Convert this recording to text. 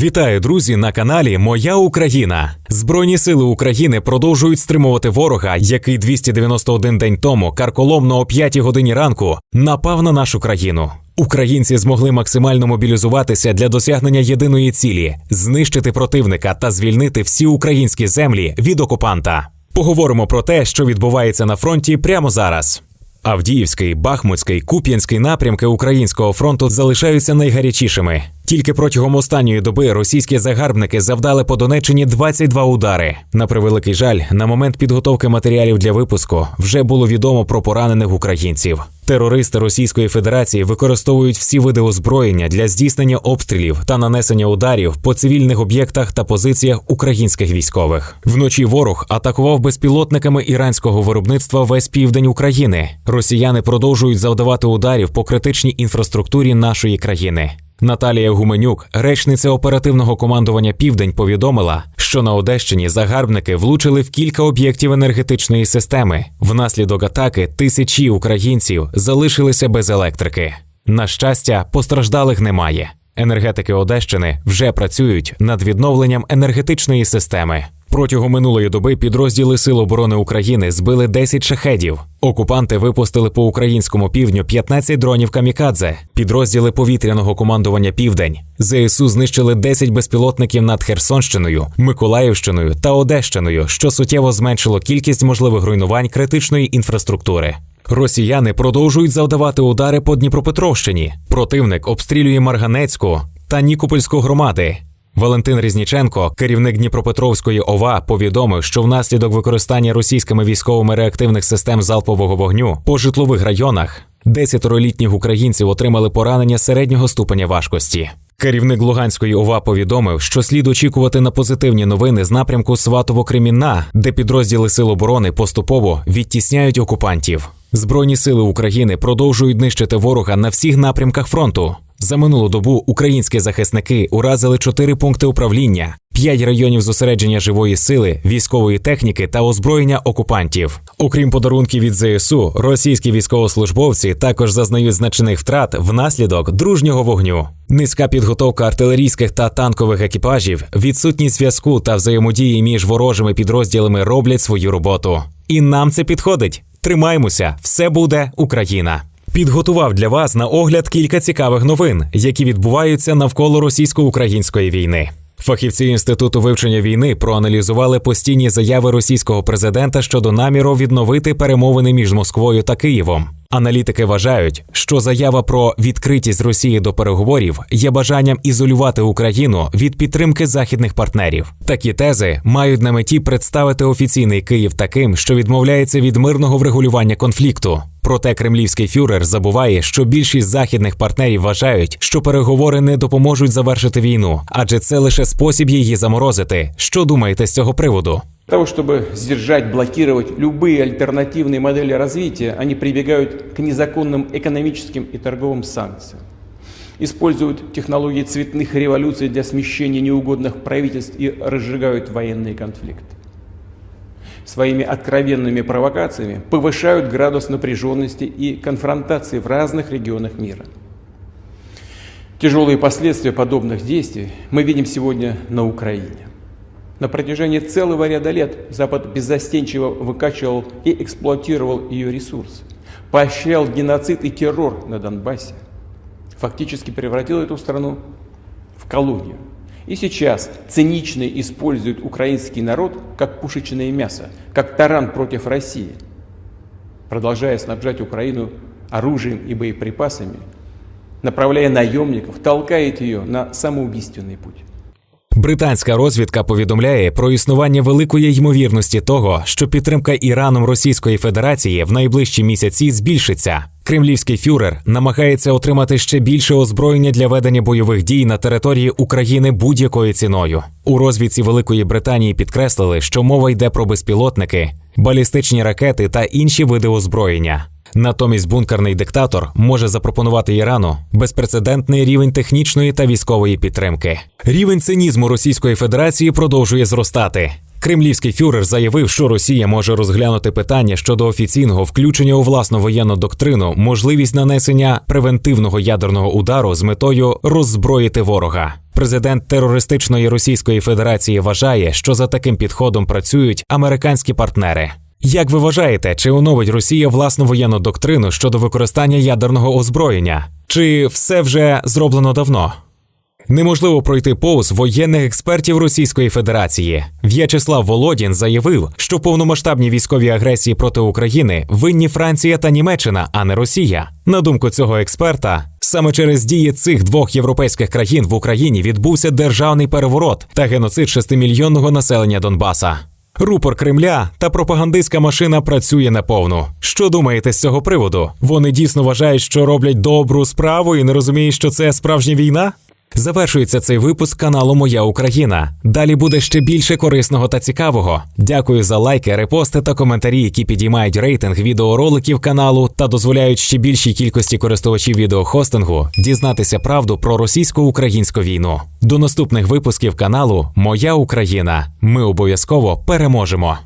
Вітаю, друзі, на каналі Моя Україна. Збройні сили України продовжують стримувати ворога, який 291 день тому карколомно о 5 годині ранку напав на нашу країну. Українці змогли максимально мобілізуватися для досягнення єдиної цілі знищити противника та звільнити всі українські землі від окупанта. Поговоримо про те, що відбувається на фронті прямо зараз. Авдіївський, Бахмутський, Куп'янський напрямки українського фронту залишаються найгарячішими. Тільки протягом останньої доби російські загарбники завдали по Донеччині 22 удари. На превеликий жаль, на момент підготовки матеріалів для випуску вже було відомо про поранених українців. Терористи Російської Федерації використовують всі види озброєння для здійснення обстрілів та нанесення ударів по цивільних об'єктах та позиціях українських військових. Вночі ворог атакував безпілотниками іранського виробництва весь південь України. Росіяни продовжують завдавати ударів по критичній інфраструктурі нашої країни. Наталія Гуменюк, речниця оперативного командування Південь, повідомила, що на Одещині загарбники влучили в кілька об'єктів енергетичної системи. Внаслідок атаки тисячі українців залишилися без електрики. На щастя, постраждалих немає. Енергетики Одещини вже працюють над відновленням енергетичної системи. Протягом минулої доби підрозділи Сил оборони України збили 10 шахедів. Окупанти випустили по українському півдню 15 дронів камікадзе. Підрозділи повітряного командування Південь ЗСУ знищили 10 безпілотників над Херсонщиною, Миколаївщиною та Одещиною, що суттєво зменшило кількість можливих руйнувань критичної інфраструктури. Росіяни продовжують завдавати удари по Дніпропетровщині. Противник обстрілює Марганецьку та Нікопольську громади. Валентин Різніченко, керівник Дніпропетровської ОВА, повідомив, що внаслідок використання російськими військовими реактивних систем залпового вогню по житлових районах десятиролітніх українців отримали поранення середнього ступеня важкості. Керівник Луганської ОВА повідомив, що слід очікувати на позитивні новини з напрямку Сватово-Кремінна, де підрозділи Сил оборони поступово відтісняють окупантів. Збройні сили України продовжують нищити ворога на всіх напрямках фронту. За минулу добу українські захисники уразили чотири пункти управління, п'ять районів зосередження живої сили, військової техніки та озброєння окупантів. Окрім подарунків від ЗСУ, російські військовослужбовці також зазнають значних втрат внаслідок дружнього вогню. Низька підготовка артилерійських та танкових екіпажів, відсутність зв'язку та взаємодії між ворожими підрозділами роблять свою роботу. І нам це підходить. Тримаймося, все буде Україна. Підготував для вас на огляд кілька цікавих новин, які відбуваються навколо російсько-української війни. Фахівці інституту вивчення війни проаналізували постійні заяви російського президента щодо наміру відновити перемовини між Москвою та Києвом. Аналітики вважають, що заява про відкритість Росії до переговорів є бажанням ізолювати Україну від підтримки західних партнерів. Такі тези мають на меті представити офіційний Київ таким, що відмовляється від мирного врегулювання конфлікту. Проте кремлівський фюрер забуває, що більшість західних партнерів вважають, що переговори не допоможуть завершити війну, адже це лише спосіб її заморозити. Що думаєте з цього приводу? Того, чтобы сдержать, блокировать любые альтернативные модели развития, они прибегают к незаконным экономическим и торговым санкциям. Используют технологии цветных революций для смещения неугодных правительств и разжигают военные конфликты. Своими откровенными провокациями повышают градус напряженности и конфронтации в разных регионах мира. Тяжелые последствия подобных действий мы видим сегодня на Украине. На протяжении целого ряда лет Запад беззастенчиво выкачивал и эксплуатировал ее ресурсы, поощрял геноцид и террор на Донбассе, фактически превратил эту страну в колонию. И сейчас цинично использует украинский народ как пушечное мясо, как таран против России, продолжая снабжать Украину оружием и боеприпасами, направляя наемников, толкает ее на самоубийственный путь. Британська розвідка повідомляє про існування великої ймовірності того, що підтримка Іраном Російської Федерації в найближчі місяці збільшиться. Кремлівський фюрер намагається отримати ще більше озброєння для ведення бойових дій на території України будь-якою ціною. У розвідці Великої Британії підкреслили, що мова йде про безпілотники, балістичні ракети та інші види озброєння. Натомість бункерний диктатор може запропонувати Ірану безпрецедентний рівень технічної та військової підтримки. Рівень цинізму Російської Федерації продовжує зростати. Кремлівський фюрер заявив, що Росія може розглянути питання щодо офіційного включення у власну воєнну доктрину можливість нанесення превентивного ядерного удару з метою роззброїти ворога. Президент терористичної Російської Федерації вважає, що за таким підходом працюють американські партнери. Як ви вважаєте, чи оновить Росія власну воєнну доктрину щодо використання ядерного озброєння? Чи все вже зроблено давно? Неможливо пройти повз воєнних експертів Російської Федерації. В'ячеслав Володін заявив, що в повномасштабній військовій агресії проти України винні Франція та Німеччина, а не Росія. На думку цього експерта, саме через дії цих двох європейських країн в Україні відбувся державний переворот та геноцид шестимільйонного населення Донбаса. Рупор Кремля та пропагандистська машина працює наповну. Що думаєте з цього приводу? Вони дійсно вважають, що роблять добру справу і не розуміють, що це справжня війна? Завершується цей випуск каналу Моя Україна. Далі буде ще більше корисного та цікавого. Дякую за лайки, репости та коментарі, які підіймають рейтинг відеороликів каналу та дозволяють ще більшій кількості користувачів відеохостингу дізнатися правду про російсько-українську війну. До наступних випусків каналу Моя Україна. Ми обов'язково переможемо.